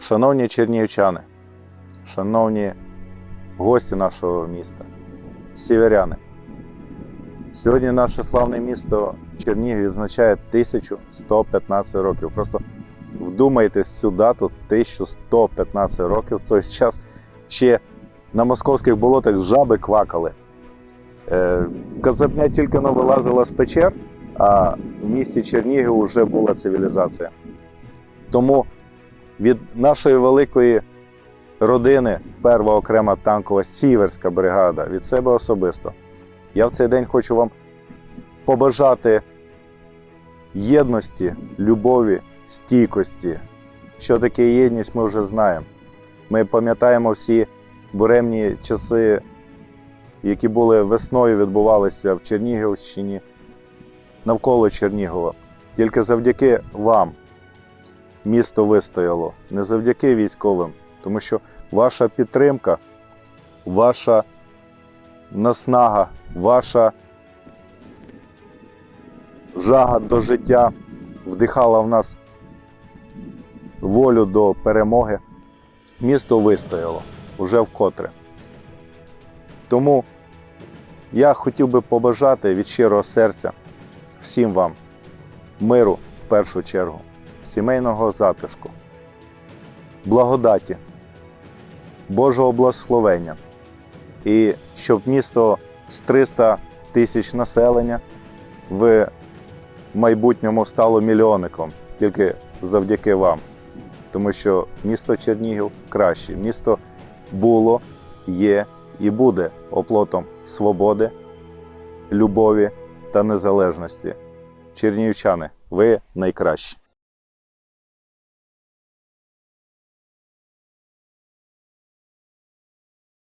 Шановні чернігівчани, шановні гості нашого міста, сіверяни. Сьогодні наше славне місто Чернігів відзначає 1115 років. Просто вдумайтесь цю дату 1115 років. В той час ще на московських болотах жаби квакали. Е, Казапня тільки но вилазила з печер, а в місті Чернігів вже була цивілізація. Тому від нашої великої родини, перша окрема танкова сіверська бригада, від себе особисто. Я в цей день хочу вам побажати єдності, любові, стійкості. Що таке єдність, ми вже знаємо. Ми пам'ятаємо всі буремні часи, які були весною, відбувалися в Чернігівщині, навколо Чернігова. Тільки завдяки вам місто вистояло, не завдяки військовим, тому що ваша підтримка, ваша наснага, ваша жага до життя вдихала в нас волю до перемоги. Місто вистояло вже вкотре. Тому я хотів би побажати від щирого серця всім вам миру в першу чергу, сімейного затишку, благодаті, Божого благословення. І щоб місто з 300 тисяч населення в майбутньому стало мільйонником тільки завдяки вам. Тому що місто Чернігів краще. Місто було, є і буде оплотом свободи, любові та незалежності. Чернігівчани, ви найкращі.